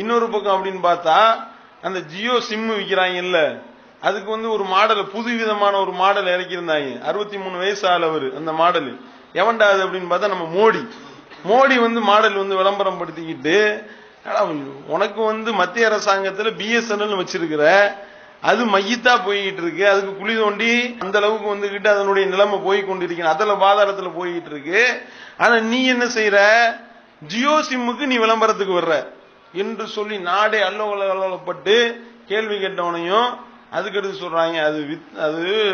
இன்னொரு பக்கம் அப்படின்னு பார்த்தா அந்த ஜியோ சிம் விற்கிறாங்கல்ல அதுக்கு வந்து ஒரு மாடல் புது விதமான ஒரு மாடல் இறக்கியிருந்தாங்க. அறுபத்தி மூணு வயசு ஆள் அவர் அந்த மாடல். எவன்டா அது அப்படின்னு பார்த்தா நம்ம மோடி. மோடி வந்து மாடல் வந்து விளம்பரம் படுத்திக்கிட்டு உனக்கு வந்து மத்திய அரசாங்கத்துல பிஎஸ்என்எல் வச்சிருக்கிற அது மையத்தா போய்கிட்டு இருக்கு அதுக்கு குழி தோண்டி அந்த அளவுக்கு வந்துகிட்டு அதனுடைய நிலைமை போய் கொண்டிருக்க அதுல பாதாளத்துல போய்கிட்டு இருக்கு ஆனா நீ என்ன செய்யற ஜியோ சிம்முக்கு நீ விளம்பரத்துக்கு வர்ற. என்று சொல்லி நாடே அல்லோல அல்லோலப்பட்டு கேள்வி கேட்டவனையும் அதுக்கடுத்து சொல்றாங்க அது வித்- அது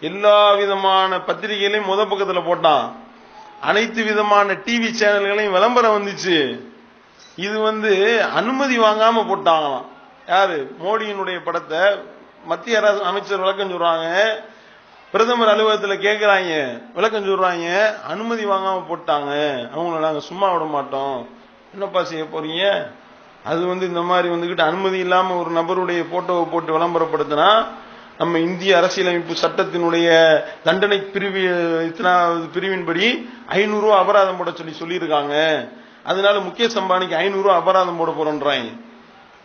எல்லா விதமான பத்திரிகைகளையும் முத பக்கத்துல போட்டான். அனைத்து விதமான டிவி சேனல்களையும் விளம்பரம் வந்துச்சு. இது வந்து அனுமதி வாங்காம போட்டாங்களாம். யாரு? மோடியினுடைய படத்தை மத்திய அரசு அமைச்சர் விளக்கம் சொல்றாங்க. பிரதமர் அலுவலகத்துல கேட்குறாங்க விளக்கம் சொல்றாங்க. அனுமதி வாங்காம போட்டாங்க. அவங்கள நாங்க சும்மா விட மாட்டோம். என்னப்பா செய்ய போறீங்க? அது வந்து இந்த மாதிரி வந்துகிட்டு அனுமதி இல்லாம ஒரு நபருடைய போட்டோவை போட்டு விளம்பரப்படுத்தினா நம்ம இந்திய அரசியலமைப்பு சட்டத்தினுடைய தண்டனை பிரிவு இத்தனாவது பிரிவின்படி ஐநூறு ரூபா அபராதம் போட சொல்லி சொல்லியிருக்காங்க. அதனால முகேஷ் அம்பானிக்கு ஐநூறு ரூபா அபராதம் போட போறோன்றாங்க.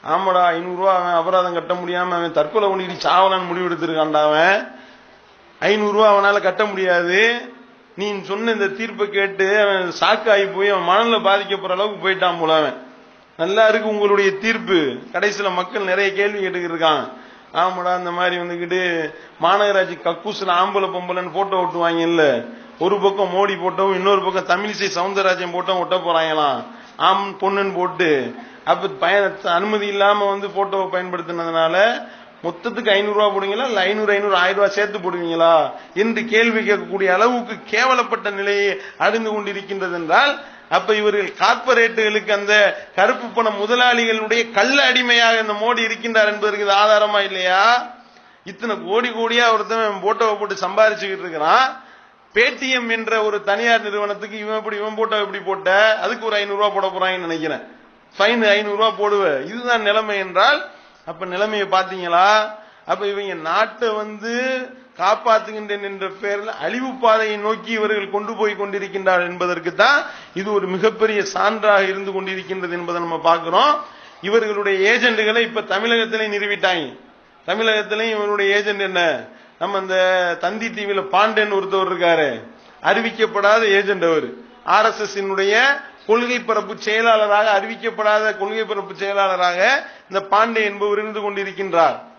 ஆமாடா ஐநூறு ரூபா அவன் அபராதம் கட்ட முடியாம அவன் தற்கொலை பண்ணிட்டு சாவலான்னு முடிவெடுத்திருக்கான்டா அவன். ஐநூறு ரூபா அவனால கட்ட முடியாது. நீ சொன்ன இந்த தீர்ப்பை கேட்டு அவன் ஷாக் ஆகி போய் அவன் மனநில பாதிக்கப்படுற அளவுக்கு போயிட்டான் போல அவன். நல்லா இருக்கு உங்களுடைய தீர்ப்பு. கடைசியில மக்கள் நிறைய கேள்வி கேட்டுக்கிட்டு இருக்கான் ஆமாடா இந்த மாதிரி வந்துக்கிட்டு மாநகராட்சி கக்கூசில் ஆம்பளை பொம்பளைன்னு போட்டோ ஒட்டுவாங்க இல்ல ஒரு பக்கம் மோடி போட்டோவும் இன்னொரு பக்கம் தமிழிசை சவுந்தரராஜன் போட்டோவும் ஒட்ட போறாங்களாம். ஆம் பொண்ணுன்னு போட்டு. அப்ப பயண அனுமதி இல்லாம வந்து போட்டோவை பயன்படுத்தினதுனால மொத்தத்துக்கு ஐநூறு போடுவீங்களா? இல்ல ஐநூறு ஐநூறு ஆயிரம் ரூபாய் சேர்த்து போடுவீங்களா? என்று கேள்வி கேட்கக்கூடிய அளவுக்கு கேவலப்பட்ட நிலையை அடைந்து கொண்டிருக்கின்றது என்றால் அப்ப இவர்கள் கார்பரேட்டுகளுக்கு அந்த கருப்பு பண முதலாளிகளுடைய கள்ள அடிமையாக இந்த மோடி இருக்கின்றார் என்பதற்கு இது ஆதாரமா இல்லையா? இத்தனை கோடி கோடியா ஒருத்தன் போட்டோவை போட்டு சம்பாரிச்சுக்கிட்டு இருக்கிறான். பேடிஎம் என்ற ஒரு தனியார் நிறுவனத்துக்கு இவன் இப்படி இவன் போட்டோ எப்படி போட்ட? அதுக்கு ஒரு ஐநூறு ரூபாய் போட போறாங்கன்னு நினைக்கிறேன். ஃபைன் ஐநூறு ரூபாய் போடுவேன் இதுதான் நிலைமை என்றால் அப்ப நிலைமையை பாத்தீங்களா அப்ப இவங்க நாட்டை வந்து காப்பாத்துகின்றேன் என்ற பெயரில் அழிவு பாதையை நோக்கி இவர்கள் கொண்டு போய் கொண்டிருக்கின்றார் என்பதற்கு தான் இது ஒரு மிகப்பெரிய சான்றாக இருந்து கொண்டிருக்கின்றது என்பதை நம்ம பார்க்கிறோம். இவர்களுடைய ஏஜெண்டுகளை இப்ப தமிழகத்திலே நிறுவிட்டாங்க. தமிழகத்திலையும் இவருடைய ஏஜென்ட் என்ன? நம்ம இந்த தந்தி டிவியில பாண்டேன் ஒருத்தவர் இருக்காரு. அறிவிக்கப்படாத ஏஜென்ட் அவர். ஆர் எஸ் கொள்கை பரப்பு செயலாளராக அறிவிக்கப்படாத கொள்கை பரப்பு செயலாளராக இந்த பாண்டே என்பவர் இருந்து கொண்டிருக்கின்றார்.